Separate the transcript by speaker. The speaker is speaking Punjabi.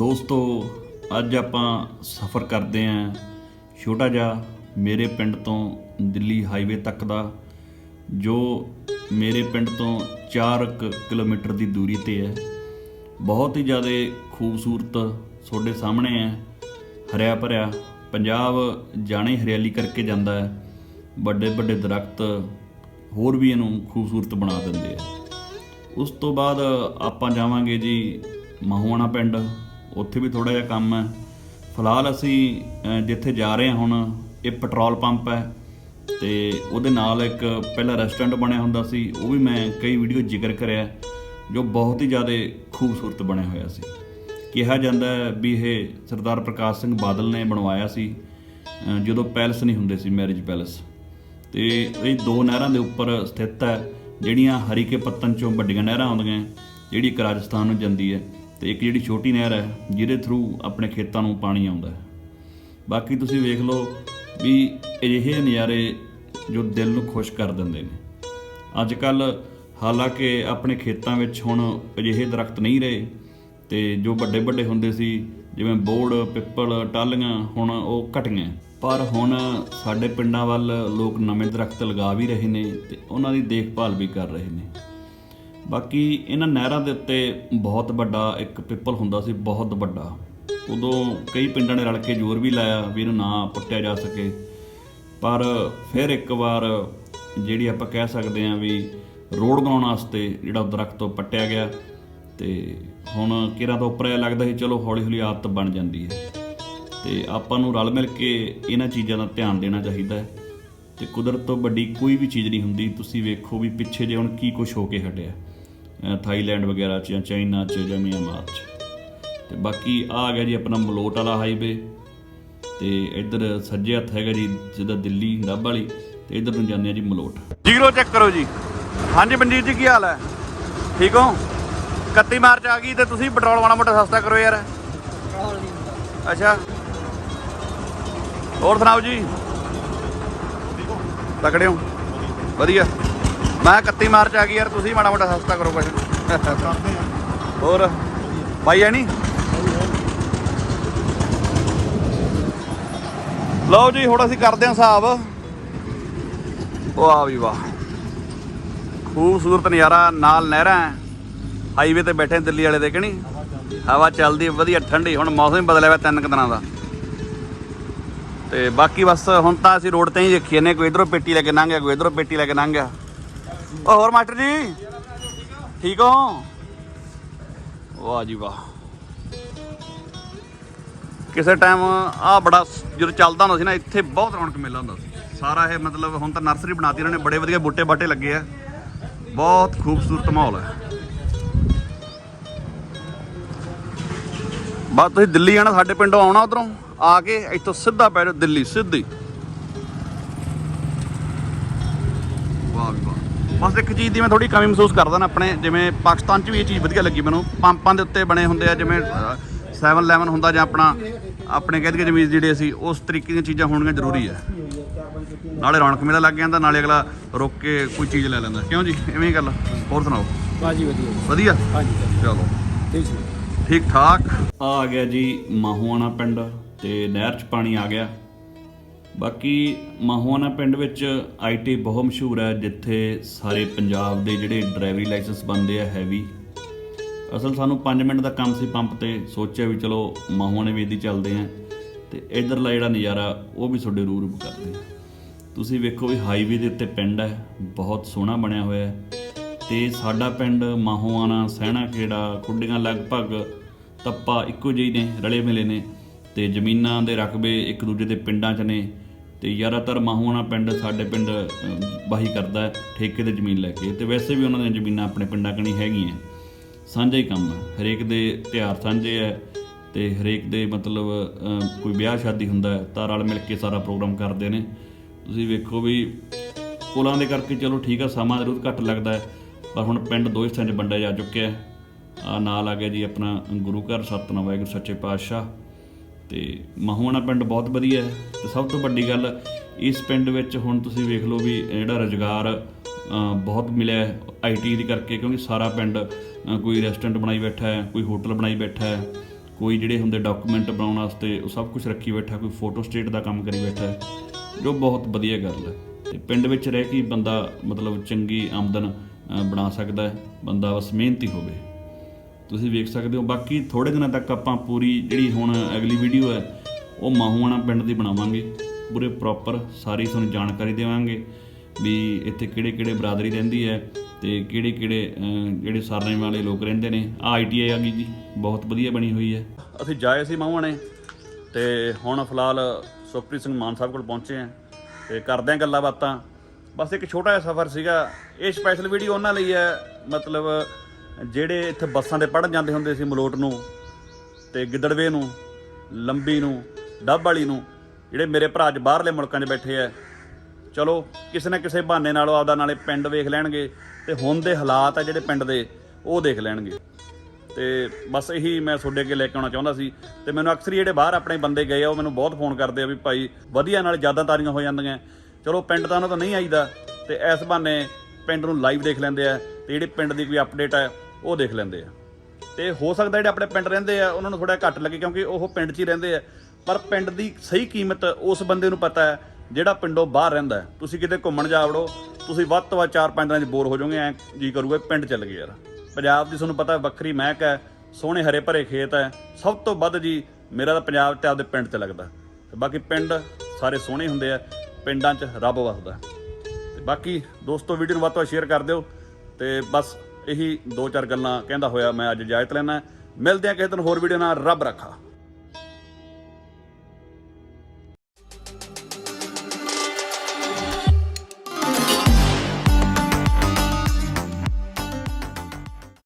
Speaker 1: ਦੋਸਤੋ, ਅੱਜ ਆਪਾਂ ਸਫ਼ਰ ਕਰਦੇ ਆਂ ਛੋਟਾ ਜਿਹਾ ਮੇਰੇ ਪਿੰਡ ਤੋਂ ਦਿੱਲੀ ਹਾਈਵੇ ਤੱਕ ਦਾ, ਜੋ ਮੇਰੇ ਪਿੰਡ ਤੋਂ 4 ਕਿਲੋਮੀਟਰ ਦੀ ਦੂਰੀ ਤੇ ਹੈ। ਬਹੁਤ ਹੀ ਜ਼ਿਆਦਾ ਖੂਬਸੂਰਤ ਤੁਹਾਡੇ ਸਾਹਮਣੇ ਹੈ। ਹਰਿਆ ਭਰਿਆ ਪੰਜਾਬ ਜਾਣੇ ਹਰਿਆਲੀ ਕਰਕੇ ਜਾਂਦਾ ਹੈ। ਵੱਡੇ ਵੱਡੇ ਦਰਖਤ ਹੋਰ ਵੀ ਇਹਨੂੰ ਖੂਬਸੂਰਤ ਬਣਾ ਦਿੰਦੇ ਆ। ਉਸ ਤੋਂ ਬਾਅਦ ਆਪਾਂ ਜਾਵਾਂਗੇ ਜੀ ਮਹੂਆਣਾ ਪਿੰਡ। ਉੱਥੇ ਵੀ ਥੋੜਾ ਜਿਹਾ ਕੰਮ ਹੈ। ਫਿਲਹਾਲ ਅਸੀਂ ਜਿੱਥੇ ਜਾ ਰਹੇ ਹਾਂ ਹੁਣ, ਇਹ ਪੈਟਰੋਲ ਪੰਪ ਹੈ ਤੇ ਉਹਦੇ ਨਾਲ ਇੱਕ ਪਹਿਲਾਂ ਰੈਸਟੋਰੈਂਟ ਬਣਿਆ ਹੁੰਦਾ ਸੀ, ਉਹ ਵੀ ਮੈਂ ਕਈ ਵੀਡੀਓ ਜ਼ਿਕਰ ਕਰਿਆ, ਜੋ ਬਹੁਤ ਹੀ ਜ਼ਿਆਦਾ ਖੂਬਸੂਰਤ ਬਣਿਆ ਹੋਇਆ ਸੀ। ਕਿਹਾ ਜਾਂਦਾ ਵੀ ਇਹ ਸਰਦਾਰ ਪ੍ਰਕਾਸ਼ ਸਿੰਘ ਬਾਦਲ ਨੇ ਬਣਵਾਇਆ ਸੀ ਜਦੋਂ ਪੈਲਸ ਨਹੀਂ ਹੁੰਦੇ ਸੀ ਮੈਰਿਜ ਪੈਲਸ। ਤੇ ਇਹ ਦੋ ਨਹਿਰਾਂ ਦੇ ਉੱਪਰ ਸਥਿਤ ਹੈ, ਜਿਹੜੀਆਂ ਹਰੀਕੇ ਪੱਤਨ ਚੋਂ ਵੱਡੀਆਂ ਨਹਿਰਾਂ ਆਉਂਦੀਆਂ, ਜਿਹੜੀ ਇੱਕ ਰਾਜਸਥਾਨ ਨੂੰ ਜਾਂਦੀ ਹੈ। ਤੇ ਇੱਕ ਜਿਹੜੀ ਛੋਟੀ ਨਹਿਰ ਹੈ, ਜਿਹਦੇ ਥਰੂ ਆਪਣੇ ਖੇਤਾਂ ਨੂੰ ਪਾਣੀ ਆਉਂਦਾ ਹੈ। ਬਾਕੀ ਤੁਸੀਂ ਵੇਖ ਲਓ ਵੀ ਅਜਿਹੇ ਨਜ਼ਾਰੇ ਜੋ ਦਿਲ ਨੂੰ ਖੁਸ਼ ਕਰ ਦਿੰਦੇ ਨੇ। ਅੱਜ ਕੱਲ ਹਾਲਾਂਕਿ ਆਪਣੇ ਖੇਤਾਂ ਵਿੱਚ ਹੁਣ ਅਜਿਹੇ ਦਰਖਤ ਨਹੀਂ ਰਹੇ ਤੇ ਜੋ ਵੱਡੇ ਵੱਡੇ ਹੁੰਦੇ ਸੀ, ਜਿਵੇਂ ਬੋੜ, ਪਿੱਪਲ ਟਾਲੀਆਂ ਹੁਣ ਉਹ ਘਟੀਆਂ ਪਰ ਹੁਣ ਸਾਡੇ ਪਿੰਡਾਂ ਵੱਲ ਲੋਕ ਨਵੇਂ ਦਰਖਤ ਲਗਾ ਵੀ ਰਹੇ ਨੇ ਤੇ ਉਹਨਾਂ ਦੀ ਦੇਖਭਾਲ ਵੀ ਕਰ ਰਹੇ ਨੇ। ਬਾਕੀ ਇਹਨਾਂ ਨਹਿਰਾਂ ਦੇ ਉੱਤੇ ਬਹੁਤ ਵੱਡਾ ਇੱਕ ਪਿੱਪਲ ਹੁੰਦਾ ਸੀ, ਬਹੁਤ ਵੱਡਾ। ਉਦੋਂ ਕਈ ਪਿੰਡਾਂ ਨੇ ਰਲ ਕੇ ਜ਼ੋਰ ਵੀ ਲਾਇਆ ਵੀ ਇਹਨੂੰ ਨਾ ਪੁੱਟਿਆ ਜਾ ਸਕੇ। ਪਰ ਫਿਰ ਇੱਕ ਵਾਰ ਜਿਹੜੀ ਆਪਾਂ ਕਹਿ ਸਕਦੇ ਹਾਂ ਵੀ ਰੋਡ ਬਣਾਉਣ ਵਾਸਤੇ ਜਿਹੜਾ ਉਹ ਦਰਖਤ ਤੋਂ ਪੱਟਿਆ ਗਿਆ ਤੇ ਹੁਣ ਕਿਰਾਂ ਤੋਂ ਉੱਪਰ ਲੱਗਦਾ ਸੀ, ਚਲੋ ਹੌਲੀ ਹੌਲੀ ਆਦਤ ਬਣ ਜਾਂਦੀ ਹੈ। ਤੇ ਆਪਾਂ ਨੂੰ ਰਲ ਮਿਲ ਕੇ ਇਹਨਾਂ ਚੀਜ਼ਾਂ ਦਾ ਧਿਆਨ ਦੇਣਾ ਚਾਹੀਦਾ ਹੈ। ਤੇ ਕੁਦਰਤ ਤੋਂ ਵੱਡੀ ਕੋਈ ਵੀ ਚੀਜ਼ ਨਹੀਂ ਹੁੰਦੀ, ਤੁਸੀਂ ਵੇਖੋ ਵੀ ਪਿੱਛੇ ਜੇ ਹੁਣ ਕੀ ਕੁਝ ਹੋ ਕੇ ਹਟਿਆ। ਥਾਈਲੈਂਡ ਵਗੈਰਾ ਚ ਜਾਂ ਚਾਈਨਾ ਚ ਜਾਂ ਮਿਆਂਮਾਰ ਚ। ਤੇ ਬਾਕੀ ਆ ਆ ਗਿਆ ਜੀ ਆਪਣਾ ਮਲੋਟ ਵਾਲਾ ਹਾਈਵੇ ਤੇ ਇੱਧਰ ਸੱਜੇ ਹੱਥ ਹੈਗਾ ਜੀ ਜਿੱਦਾਂ ਦਿੱਲੀ ਡੱਬ ਵਾਲੀ ਤੇ ਇੱਧਰ ਨੂੰ ਜਾਂਦੇ ਆ ਜੀ ਮਲੋਟ।
Speaker 2: ਜੀਰੋ ਚੈੱਕ ਕਰੋ ਜੀ। ਹਾਂਜੀ ਮਨਜੀਤ ਜੀ, ਕੀ ਹਾਲ ਹੈ? ਠੀਕ ਹੋ? 31 ਮਾਰਚ ਆ ਗਈ ਤੇ ਤੁਸੀਂ ਪੈਟਰੋਲ ਵਾਲਾ ਮੋਟਾ ਸਸਤਾ ਕਰੋ ਯਾਰ। ਅੱਛਾ। ਹੋਰ ਸੁਣਾਓ ਜੀ? ਤਕੜੇ ਹੋ? ਵਧੀਆ। ਮੈਂ 31 ਮਾਰਚ ਆ ਗਈ ਯਾਰ, ਤੁਸੀਂ ਮਾੜਾ ਮੋਟਾ ਸਸਤਾ ਕਰੋ ਕੁਝ ਹੋਰ? ਬਾਈ ਹੈ ਨਹੀਂ ਲਓ ਜੀ, ਹੁਣ ਅਸੀਂ ਕਰਦੇ ਹਾਂ ਹਿਸਾਬ। ਵਾਹ ਵੀ ਵਾਹ। ਖੂਬਸੂਰਤ ਨਜ਼ਾਰਾ ਨਾਲ ਨਹਿਰਾਂ ਹੈ। ਹਾਈਵੇ ਤੇ ਬੈਠੇ ਦਿੱਲੀ ਵਾਲੇ ਦੇ ਕਣੀ ਹਵਾ ਚੱਲਦੀ ਵਧੀਆ ਠੰਡੀ। ਹੁਣ ਮੌਸਮ ਬਦਲਿਆ ਹੋਇਆ ਤਿੰਨ ਕੁ ਦਿਨਾਂ ਦਾ। ਤੇ ਬਾਕੀ ਬਸ ਹੁਣ ਤਾਂ ਅਸੀਂ ਰੋਡ ਤੇ ਹੀ ਦੇਖੀਏ ਨੇ ਕੋਈ ਇਧਰੋਂ ਪੇਟੀ ਲੈ ਕੇ ਲੰਘ ਗਿਆ, ਕੋਈ ਇਧਰੋਂ ਪੇਟੀ ਲੈ ਕੇ ਲੰਘ ਗਿਆ। ਓ ਹੋਰ ਮਾਸਟਰ ਜੀ, ਠੀਕ ਹੋ? ਵਾਹ ਜੀ ਵਾਹ। ਕਿਸੇ ਟਾਈਮ ਆ ਬੜਾ ਜਦੋਂ ਚੱਲਦਾ ਹੁੰਦਾ ਸੀ ਨਾ, ਇੱਥੇ ਬਹੁਤ ਰੌਣਕ ਮੇਲਾ ਹੁੰਦਾ ਸੀ। ਸਾਰਾ ਇਹ ਮਤਲਬ ਹੁਣ ਤਾਂ ਨਰਸਰੀ ਬਣਾਤੀ ਇਹਨਾਂ ਨੇ, ਬੜੇ ਵਧੀਆ ਬੂਟੇ ਬਾਟੇ ਲੱਗੇ ਆ। ਬਹੁਤ ਖੂਬਸੂਰਤ ਮਾਹੌਲ ਹੈ ਬਾਤ ਤੁਸੀਂ ਦਿੱਲੀ ਆਣਾ ਸਾਡੇ ਪਿੰਡੋਂ ਆਉਣਾ ਉਧਰੋਂ, ਆ ਕੇ ਇੱਥੋਂ ਸਿੱਧਾ ਪੈ ਜਾਓ ਦਿੱਲੀ, ਸਿੱਧੀ। ਬਸ ਇੱਕ ਚੀਜ਼ ਦੀ ਮੈਂ ਥੋੜੀ ਕਮੀ ਮਹਿਸੂਸ ਕਰਦਾ ਨਾ ਆਪਣੇ ਜਿਵੇਂ ਪਾਕਿਸਤਾਨ 'ਚ ਵੀ ਇਹ ਚੀਜ਼ ਵਧੀਆ ਲੱਗੀ ਮੈਨੂੰ। ਪੰਪਾਂ ਦੇ ਉੱਤੇ ਬਣੇ ਹੁੰਦੇ ਆ ਜਿਵੇਂ 7-11 ਹੁੰਦਾ ਜਾਂ ਆਪਣਾ ਆਪਣੇ ਕਹਿ ਦਈਏ ਜਿਵੇਂ ਜਿਹੜੇ ਅਸੀਂ ਉਸ ਤਰੀਕੇ ਦੀਆਂ ਚੀਜ਼ਾਂ ਹੋਣੀਆਂ ਜ਼ਰੂਰੀ ਹੈ ਨਾਲੇ ਰੌਣਕ ਮੇਲਾ ਲੱਗ ਜਾਂਦਾ ਨਾਲੇ ਅਗਲਾ ਰੁਕ ਕੇ ਕੋਈ ਚੀਜ਼ ਲੈ ਲੈਂਦਾ। ਕਿਉਂ ਜੀ? ਐਵੇਂ ਹੀ ਗੱਲ ਹੋਰ ਸੁਣਾਓ?
Speaker 3: ਬਾਜੀ ਵਧੀਆ
Speaker 2: ਵਧੀਆ?
Speaker 3: ਹਾਂਜੀ
Speaker 2: ਚਲੋ।
Speaker 3: ਠੀਕ
Speaker 2: ਠੀਕ ਠਾਕ
Speaker 1: ਆ ਆ ਗਿਆ ਜੀ ਮਾਹੂਆਣਾ ਪਿੰਡ ਤੇ ਨਹਿਰ 'ਚ ਪਾਣੀ ਆ ਗਿਆ। ਬਾਕੀ ਮਾਹੂਆਣਾ ਪਿੰਡ ਵਿੱਚ ਆਈਟੀ ਬਹੁਤ ਮਸ਼ਹੂਰ ਹੈ, ਜਿੱਥੇ ਸਾਰੇ ਪੰਜਾਬ ਦੇ ਜਿਹੜੇ ਡਰਾਈਵਰੀ ਲਾਇਸੈਂਸ ਬਣਦੇ ਆ ਹੈਵੀ ਅਸਲ ਸਾਨੂੰ 5 ਮਿੰਟ ਦਾ ਕੰਮ ਸੀ ਪੰਪ ਤੇ, ਸੋਚਿਆ ਵੀ ਚਲੋ ਮਾਹੂਆਣੇ ਵੀ ਇਹਦੀ ਚੱਲਦੇ ਆ। ਤੇ ਇਧਰਲਾ ਜਿਹੜਾ ਨਜ਼ਾਰਾ, ਉਹ ਵੀ ਤੁਹਾਡੇ ਰੂਰੂ ਕਰਦੇ ਆ। ਤੁਸੀਂ ਵੇਖੋ ਵੀ ਹਾਈਵੇ ਦੇ ਉੱਤੇ ਪਿੰਡ ਹੈ, ਬਹੁਤ ਸੋਹਣਾ ਬਣਿਆ ਹੋਇਆ ਹੈ। ਤੇ ਸਾਡਾ ਪਿੰਡ ਮਾਹੋਆਣਾ ਸਹਿਣਾ ਖੇੜਾ, ਖੁੱਡੀਆਂ ਲਗਭਗ ਤੱਪਾ ਇੱਕੋ ਜਿਹੇ ਨੇ ਰਲੇ ਮਿਲੇ ਨੇ। ਤੇ ਜ਼ਮੀਨਾਂ ਦੇ ਰਕਬੇ ਇੱਕ ਦੂਜੇ ਦੇ ਪਿੰਡਾਂ 'ਚ ਨੇ। ਤੇ ਜ਼ਿਆਦਾਤਰ ਮਾਹੋਆਣਾ ਪਿੰਡ ਸਾਡੇ ਪਿੰਡ ਬਾਹੀ ਕਰਦਾ ਹੈ, ਠੇਕੇ ਤੇ ਜ਼ਮੀਨ ਲੈ ਕੇ। ਤੇ ਵੈਸੇ ਵੀ ਉਹਨਾਂ ਦੀਆਂ ਜ਼ਮੀਨਾਂ ਆਪਣੇ ਪਿੰਡਾਂ ਕਣੀ ਹੈਗੀਆਂ। ਸਾਂਝਾ ਹੀ ਕੰਮ ਹੈ। ਹਰੇਕ ਦੇ ਤਿਉਹਾਰ ਸਾਂਝੇ ਹੈ ਤੇ ਹਰੇਕ ਦੇ ਮਤਲਬ ਕੋਈ ਵਿਆਹ ਸ਼ਾਦੀ ਹੁੰਦਾ ਹੈ, ਤਾਂ ਰਲ ਮਿਲ ਕੇ ਸਾਰਾ ਪ੍ਰੋਗਰਾਮ ਕਰਦੇ ਨੇ। ਤੁਸੀਂ ਵੇਖੋ ਵੀ ਪੁਲਾਂ ਦੇ ਕਰਕੇ ਚਲੋ ਠੀਕ ਆ, ਸਮਾਂ ਜ਼ਰੂਰ ਘੱਟ ਲੱਗਦਾ ਹੈ, ਪਰ ਹੁਣ ਪਿੰਡ ਦੋ ਹਿੱਸਿਆਂ 'ਚ ਵੰਡਿਆ ਜਾ ਚੁੱਕਿਆ ਹੈ। ਆ ਨਾਲ ਆ ਗਿਆ ਜੀ ਆਪਣਾ ਗੁਰੂ ਘਰ, ਸਤਨਾਮ ਵਾਹਿਗੁਰੂ, ਸੱਚੇ ਪਾਤਸ਼ਾਹ। ਤੇ ਮਹੂਆਣਾ ਪਿੰਡ ਬਹੁਤ ਵਧੀਆ ਹੈ। ਤੇ ਸਭ ਤੋਂ ਵੱਡੀ ਗੱਲ ਇਸ ਪਿੰਡ ਵਿੱਚ ਹੁਣ ਤੁਸੀਂ ਵੇਖ ਲਓ ਵੀ ਜਿਹੜਾ ਰੋਜ਼ਗਾਰ ਬਹੁਤ ਮਿਲਿਆ ਆਈਟੀ ਦੀ ਕਰਕੇ ਕਿਉਂਕਿ ਸਾਰਾ ਪਿੰਡ ਕੋਈ ਰੈਸਟੋਰੈਂਟ ਬਣਾਈ ਬੈਠਾ ਹੈ ਕੋਈ ਹੋਟਲ ਬਣਾਈ ਬੈਠਾ ਹੈ ਕੋਈ ਜਿਹੜੇ ਹੁੰਦੇ ਡਾਕੂਮੈਂਟ ਬਣਾਉਣ ਵਾਸਤੇ ਉਹ ਸਭ ਕੁਝ ਰੱਖੀ ਬੈਠਾ ਕੋਈ ਫੋਟੋ ਸਟੇਟ ਦਾ ਕੰਮ ਕਰੀ ਬੈਠਾ ਹੈ, ਜੋ ਬਹੁਤ ਵਧੀਆ ਗੱਲ ਹੈ। ਤੇ ਪਿੰਡ ਵਿੱਚ ਰਹਿ ਕੇ ਬੰਦਾ ਮਤਲਬ ਚੰਗੀ ਆਮਦਨ ਬਣਾ ਸਕਦਾ ਹੈ ਬੰਦਾ ਬਸ ਮਿਹਨਤੀ ਹੋਵੇ। ਤੁਸੀਂ ਵੇਖ ਸਕਦੇ ਹੋ। ਬਾਕੀ ਥੋੜੇ ਦਿਨਾਂ ਤੱਕ ਆਪਾਂ ਪੂਰੀ ਜਿਹੜੀ ਹੁਣ ਅਗਲੀ ਵੀਡੀਓ ਹੈ, ਉਹ ਮਾਹੂਆਣਾ ਪਿੰਡ ਦੀ ਬਣਾਵਾਂਗੇ। ਪੂਰੇ ਪ੍ਰੋਪਰ ਸਾਰੀ ਤੁਹਾਨੂੰ ਜਾਣਕਾਰੀ ਦੇਵਾਂਗੇ ਵੀ ਇੱਥੇ ਕਿਹੜੇ ਕਿਹੜੇ ਬਰਾਦਰੀ ਰਹਿੰਦੀ ਹੈ ਤੇ ਕਿਹੜੇ ਕਿਹੜੇ ਜਿਹੜੇ ਸਰਨੇ ਵਾਲੇ ਲੋਕ ਰਹਿੰਦੇ ਨੇ। ਆ ਆਈਟੀਆਈ ਆ ਗਈ ਜੀ, ਬਹੁਤ ਵਧੀਆ ਬਣੀ ਹੋਈ ਹੈ। ਅਸੀਂ ਜਾਏ ਸੀ ਮਾਹੂਆਣੇ ਤੇ ਹੁਣ ਫਿਲਹਾਲ ਸੁਖਪ੍ਰੀਤ ਸਿੰਘ ਮਾਨ ਸਾਹਿਬ ਕੋਲ ਪਹੁੰਚੇ ਆ ਤੇ ਕਰਦੇ ਆ ਗੱਲਾਂ ਬਾਤਾਂ। ਬਸ ਇੱਕ ਛੋਟਾ ਜਿਹਾ ਸਫ਼ਰ ਸੀਗਾ। ਇਹ ਸਪੈਸ਼ਲ ਵੀਡੀਓ ਉਹਨਾਂ ਲਈ ਹੈ, ਮਤਲਬ ਜਿਹੜੇ ਇੱਥੇ ਬੱਸਾਂ ਦੇ ਪੜਨ ਜਾਂਦੇ ਹੁੰਦੇ ਸੀ ਮਲੋਟ ਨੂੰ ਤੇ ਗਿੱਦੜਵੇ ਨੂੰ, ਲੰਬੀ ਨੂੰ, ਡੱਬ ਵਾਲੀ ਨੂੰ, ਜਿਹੜੇ ਮੇਰੇ ਭਰਾ ਅੱਜ ਬਾਹਰਲੇ ਮੁਲਕਾਂ 'ਚ ਬੈਠੇ ਆ, ਚਲੋ ਕਿਸੇ ਨਾ ਕਿਸੇ ਬਹਾਨੇ ਨਾਲ ਆਪਦਾ ਨਾਲੇ ਪਿੰਡ ਵੇਖ ਲੈਣਗੇ ਤੇ ਹੁਣ ਦੇ ਹਾਲਾਤ ਆ ਜਿਹੜੇ ਪਿੰਡ ਦੇ, ਉਹ ਦੇਖ ਲੈਣਗੇ। ਤੇ ਬਸ ਇਹੀ ਮੈਂ ਤੁਹਾਡੇ ਅੱਗੇ ਲੈ ਕੇ ਆਉਣਾ ਚਾਹੁੰਦਾ ਸੀ ਤੇ ਮੈਨੂੰ ਅਕਸਰ ਹੀ ਜਿਹੜੇ ਬਾਹਰ ਆਪਣੇ ਬੰਦੇ ਗਏ ਆ, ਉਹ ਮੈਨੂੰ ਬਹੁਤ ਫੋਨ ਕਰਦੇ ਆ ਵੀ ਭਾਈ ਵਧੀਆ ਨਾਲ ਜ਼ਿਆਦਾ ਤਾਰੀਆਂ ਹੋ ਜਾਂਦੀਆਂ। ਚਲੋ ਪਿੰਡ ਤਾਂ ਉਹਨਾਂ ਤੋਂ ਨਹੀਂ ਆਈਦਾ ਤੇ ਇਸ ਬਹਾਨੇ ਪਿੰਡ ਨੂੰ ਲਾਈਵ ਦੇਖ ਲੈਂਦੇ ਆ। ਤੇ ਜਿਹੜੇ ਪਿੰਡ ਦੀ ਕੋਈ ਅਪਡੇਟ ਹੈ ਉਹ ਦੇਖ ਲੈਂਦੇ ਆ। ਤੇ ਹੋ ਸਕਦਾ ਜਿਹੜੇ ਆਪਣੇ ਪਿੰਡ ਰਹਿੰਦੇ ਆ, ਉਹਨਾਂ ਨੂੰ ਥੋੜਾ ਘੱਟ ਲੱਗੇ ਕਿਉਂਕਿ ਉਹ ਪਿੰਡ 'ਚ ਹੀ ਰਹਿੰਦੇ ਆ। ਪਰ ਪਿੰਡ ਦੀ ਸਹੀ ਕੀਮਤ ਉਸ ਬੰਦੇ ਨੂੰ ਪਤਾ ਹੈ, ਜਿਹੜਾ ਪਿੰਡੋਂ ਬਾਹਰ ਰਹਿੰਦਾ ਤੁਸੀਂ ਕਿਤੇ ਘੁੰਮਣ ਜਾ ਵੜੋ, ਤੁਸੀਂ ਵੱਧ ਤੋਂ ਵੱਧ 4-5 ਦਿਨਾਂ 'ਚ ਬੋਰ ਹੋ ਜਾਓਗੇ, ਐ ਜੀ ਕਰੂਗਾ ਪਿੰਡ ਚੱਲ ਗਏ ਯਾਰ। ਪੰਜਾਬ ਦੀ ਤੁਹਾਨੂੰ ਪਤਾ ਵੱਖਰੀ ਮਹਿਕ ਹੈ, ਸੋਹਣੇ ਹਰੇ ਭਰੇ ਖੇਤ ਹੈ। ਸਭ ਤੋਂ ਵੱਧ ਜੀ ਮੇਰਾ ਤਾਂ ਪੰਜਾਬ ਤੇ ਆਪਦੇ ਪਿੰਡ 'ਚ ਲੱਗਦਾ। ਤੇ ਬਾਕੀ ਪਿੰਡ ਸਾਰੇ ਸੋਹਣੇ ਹੁੰਦੇ ਆ, ਪਿੰਡਾਂ 'ਚ ਰੱਬ ਵਸਦਾ। ਤੇ ਬਾਕੀ ਦੋਸਤੋ ਵੀਡੀਓ ਨੂੰ ਵੱਧ ਤੋਂ ਵੱਧ ਸ਼ੇਅਰ ਕਰ ਦਿਓ। ਤੇ ਬਸ ਇਹੀ ਦੋ ਚਾਰ ਗੱਲਾਂ ਕਹਿੰਦਾ ਹੋਇਆ ਮੈਂ ਅੱਜ ਇਜਾਜ਼ਤ ਲੈਣਾ। ਮਿਲਦੇ ਆ ਕਿਸੇ ਦਿਨ ਹੋਰ ਵੀਡੀਓ ਨਾਲ। ਰੱਬ ਰੱਖਾ।